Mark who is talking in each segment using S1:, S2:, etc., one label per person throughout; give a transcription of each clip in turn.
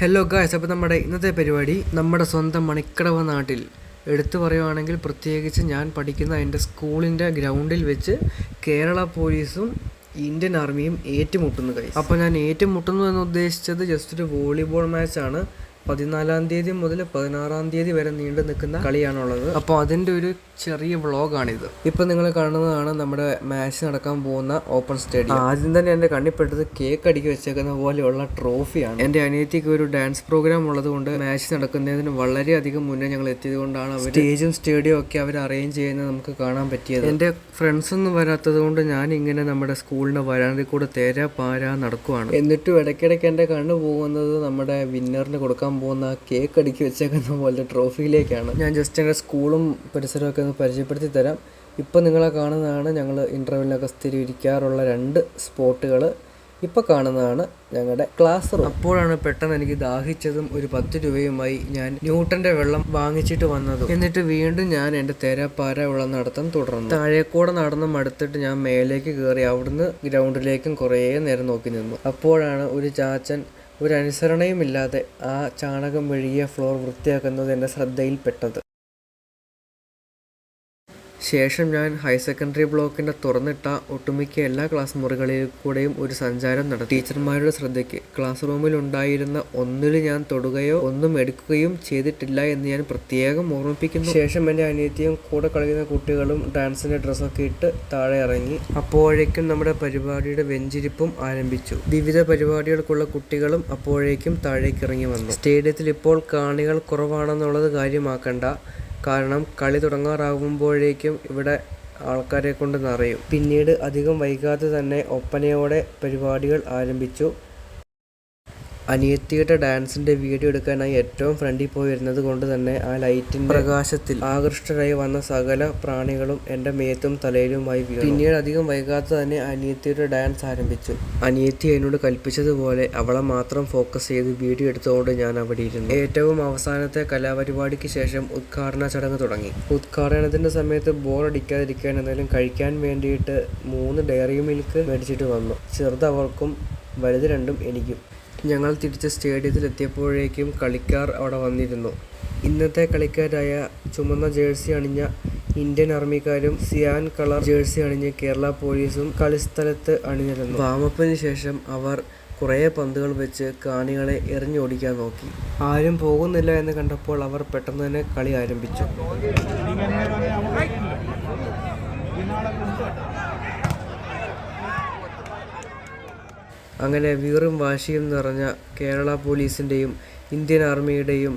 S1: Hello guys അപ്പോൾ നമ്മുടെ ഇന്നത്തെ പരിപാടി നമ്മുടെ സ്വന്തം മണിക്കടവ നാട്ടിൽ. എടുത്തു പറയുവാണെങ്കിൽ പ്രത്യേകിച്ച് ഞാൻ പഠിക്കുന്ന എന്റെ സ്കൂളിന്റെ ഗ്രൗണ്ടിൽ വെച്ച് കേരള പോലീസും ഇന്ത്യൻ ആർമിയും ഏറ്റുമുട്ടുന്നു ഗൈസ് അപ്പോൾ ഞാൻ ഏറ്റുമുട്ടുന്നു എന്ന് ഉദ്ദേശിച്ചത് ജസ്റ്റ് ഒരു വോളിബോൾ മാച്ചാണ് പതിനാലാം തീയതി മുതൽ പതിനാറാം തീയതി വരെ നീണ്ടു നിൽക്കുന്ന കളിയാണുള്ളത്. അപ്പോൾ അതിന്റെ ഒരു ചെറിയ വ്ളോഗാണിത്. ഇപ്പം നിങ്ങൾ കാണുന്നതാണ് നമ്മുടെ മാച്ച് നടക്കാൻ പോകുന്ന ഓപ്പൺ സ്റ്റേഡിയം. ആദ്യം തന്നെ എന്റെ കണ്ണിപ്പെട്ടത് കേക്ക് അടുക്കി വെച്ചേക്കുന്ന പോലെയുള്ള ട്രോഫിയാണ്. എന്റെ അനിയത്തിക്ക് ഒരു ഡാൻസ് പ്രോഗ്രാം ഉള്ളത് കൊണ്ട് മാച്ച് നടക്കുന്നതിന് വളരെയധികം മുന്നേ ഞങ്ങൾ എത്തിയത് കൊണ്ടാണ് അവർ സ്റ്റേജും സ്റ്റേഡിയം ഒക്കെ അവർ അറേഞ്ച് ചെയ്യുന്നത് നമുക്ക് കാണാൻ പറ്റിയത്. എന്റെ ഫ്രണ്ട്സ് ഒന്നും വരാത്തത് കൊണ്ട് ഞാൻ ഇങ്ങനെ നമ്മുടെ സ്കൂളിന്റെ വരാന്തിൽ കൂടെ തേരാ പാരാ നടക്കുവാണ്. എന്നിട്ടും ഇടയ്ക്കിടയ്ക്ക് എന്റെ കണ്ണ് പോകുന്നത് നമ്മുടെ വിന്നറിന് കൊടുക്കാൻ പോകുന്ന കേക്ക് അടുക്കി വെച്ചേക്കുന്ന പോലെ ട്രോഫിയിലേക്കാണ് ഞാൻ ജസ്റ്റ് എന്റെ സ്കൂളും പരിസരവും ഒക്കെ ഒന്ന് പരിചയപ്പെടുത്തി തരാം. ഇപ്പം നിങ്ങളെ കാണുന്നതാണ് ഞങ്ങൾ ഇന്റർവെല്ലിനൊക്കെ സ്ഥിരീകരിക്കാറുള്ള രണ്ട് സ്പോട്ടുകൾ ഇപ്പോൾ കാണുന്നതാണ് ഞങ്ങളുടെ ക്ലാസ് റൂം അപ്പോഴാണ് പെട്ടെന്ന് എനിക്ക് ദാഹിച്ചതും ഒരു പത്ത് രൂപയുമായി ഞാൻ ന്യൂട്ടന്റെ വെള്ളം വാങ്ങിച്ചിട്ട് വന്നതും. എന്നിട്ട് വീണ്ടും ഞാൻ എന്റെ തെരപ്പാര ഉള്ള നടത്തം തുടർന്നു. താഴേക്കൂടെ നടന്ന് മടുത്തിട്ട് ഞാൻ മേലേക്ക് കയറി അവിടുന്ന് ഗ്രൗണ്ടിലേക്കും കുറേ നേരം നോക്കി നിന്നു. അപ്പോഴാണ് ഒരു ചാച്ചൻ ഒരു അനുസരണയുമില്ലാതെ ആ ചാണകം മെഴുകിയ ഫ്ലോർ വൃത്തിയാക്കുന്നത് എന്റെ ശ്രദ്ധയിൽപ്പെട്ടത്. ശേഷം ഞാൻ ഹയർ സെക്കൻഡറി ബ്ലോക്കിന്റെ തുറന്നിട്ട ഒട്ടുമിക്ക എല്ലാ ക്ലാസ് മുറികളിൽ കൂടെയും ഒരു സഞ്ചാരം നടത്തി. ടീച്ചർമാരുടെ ശ്രദ്ധയ്ക്ക് ക്ലാസ് റൂമിൽ ഉണ്ടായിരുന്ന ഒന്നിൽ ഞാൻ തൊടുകയോ ഒന്നും എടുക്കുകയും ചെയ്തിട്ടില്ല എന്ന് ഞാൻ പ്രത്യേകം ഓർമ്മിപ്പിക്കുന്നു. ശേഷം എന്റെ അനിയത്തിയും കൂടെ കളിക്കുന്ന കുട്ടികളും ഡാൻസിന്റെ ഡ്രസ്സൊക്കെ ഇട്ട് താഴെ ഇറങ്ങി. അപ്പോഴേക്കും നമ്മുടെ പരിപാടിയുടെ വെഞ്ചിരിപ്പും ആരംഭിച്ചു. വിവിധ പരിപാടികൾക്കുള്ള കുട്ടികളും അപ്പോഴേക്കും താഴേക്ക് ഇറങ്ങി വന്നു. സ്റ്റേഡിയത്തിൽ ഇപ്പോൾ കാണികൾ കുറവാണെന്നുള്ളത് കാര്യമാക്കണ്ട. കാരണം കളി തുടങ്ങാറാകുമ്പോഴേക്കും ഇവിടെ ആൾക്കാരെ കൊണ്ട് നിറയും. പിന്നീട് അധികം വൈകാതെ തന്നെ ഒപ്പനയോടെ പരിപാടികൾ ആരംഭിച്ചു. അനിയത്തിയുടെ ഡാൻസിന്റെ വീഡിയോ എടുക്കാനായി ഏറ്റവും ഫ്രണ്ടിൽ പോയിരുന്നത് കൊണ്ട് തന്നെ ആ ലൈറ്റിന്റെ പ്രകാശത്തിൽ. ആകൃഷ്ടരായി വന്ന സകല പ്രാണികളും എന്റെ മേത്തും തലയിലുമായി വീണു. പിന്നീട് അധികം വൈകാതെ തന്നെ അനിയത്തിയുടെ ഡാൻസ് ആരംഭിച്ചു. അനിയത്തി എന്നോട് കൽപ്പിച്ചതുപോലെ അവളെ മാത്രം ഫോക്കസ് ചെയ്ത് വീഡിയോ എടുത്തുകൊണ്ട് ഞാൻ അവിടെ ഇരുന്നു. ഏറ്റവും അവസാനത്തെ കലാപരിപാടിക്ക് ശേഷം ഉദ്ഘാടന ചടങ്ങ് തുടങ്ങി. ഉദ്ഘാടനത്തിന്റെ സമയത്ത് ബോർ അടിക്കാതിരിക്കാൻ എന്തെങ്കിലും കഴിക്കാൻ വേണ്ടിയിട്ട് മൂന്ന് ഡയറി മിൽക്ക് മേടിച്ചിട്ട് വന്നു. ചെറുതവർക്കും വലുത് രണ്ടും എനിക്കും. ഞങ്ങൾ തിരിച്ച് സ്റ്റേഡിയത്തിൽ എത്തിയപ്പോഴേക്കും കളിക്കാർ അവിടെ വന്നിരുന്നു. ഇന്നത്തെ കളിക്കാരായ ചുമന്ന ജേഴ്സി അണിഞ്ഞ ഇന്ത്യൻ ആർമിക്കാരും സിയാൻ കളർ ജേഴ്സി അണിഞ്ഞ് കേരള പോലീസും കളിസ്ഥലത്ത് അണിനിരുന്നു. വാമപ്പിന് ശേഷം അവർ കുറേ പന്തുകൾ വെച്ച് കാണികളെ എറിഞ്ഞോടിക്കാൻ നോക്കി. ആരും പോകുന്നില്ല എന്ന് കണ്ടപ്പോൾ അവർ പെട്ടെന്ന് തന്നെ കളി ആരംഭിച്ചു. അങ്ങനെ വീറും വാശിയും നിറഞ്ഞ കേരള പോലീസിന്റെയും ഇന്ത്യൻ ആർമിയുടെയും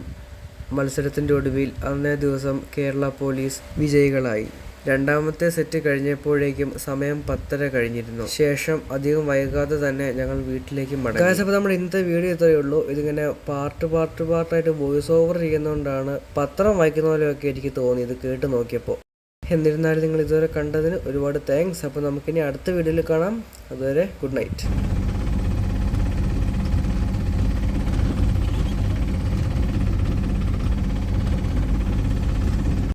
S1: മത്സരത്തിന്റെ ഒടുവിൽ അന്നേ ദിവസം കേരള പോലീസ് വിജയികളായി. രണ്ടാമത്തെ സെറ്റ് കഴിഞ്ഞപ്പോഴേക്കും സമയം പത്തര കഴിഞ്ഞിരുന്നു. ശേഷം അധികം വൈകാതെ തന്നെ ഞങ്ങൾ വീട്ടിലേക്ക് മടങ്ങി. അപ്പോൾ നമ്മൾ ഇന്നത്തെ വീഡിയോ ഇത്രയേ ഉള്ളൂ. ഇതിങ്ങനെ പാർട്ട് പാർട്ട് പാർട്ടായിട്ട് വോയിസ് ഓവർ ചെയ്യുന്നതുകൊണ്ടാണ് പത്രം വായിക്കുന്ന പോലെയൊക്കെ എനിക്ക് തോന്നി ഇത് കേട്ട് നോക്കിയപ്പോൾ എന്നിരുന്നാലും നിങ്ങൾ ഇതുവരെ കണ്ടതിന് ഒരുപാട് താങ്ക്സ് അപ്പോൾ നമുക്കിനി അടുത്ത വീഡിയോയിൽ കാണാം. അതുവരെ ഗുഡ് നൈറ്റ്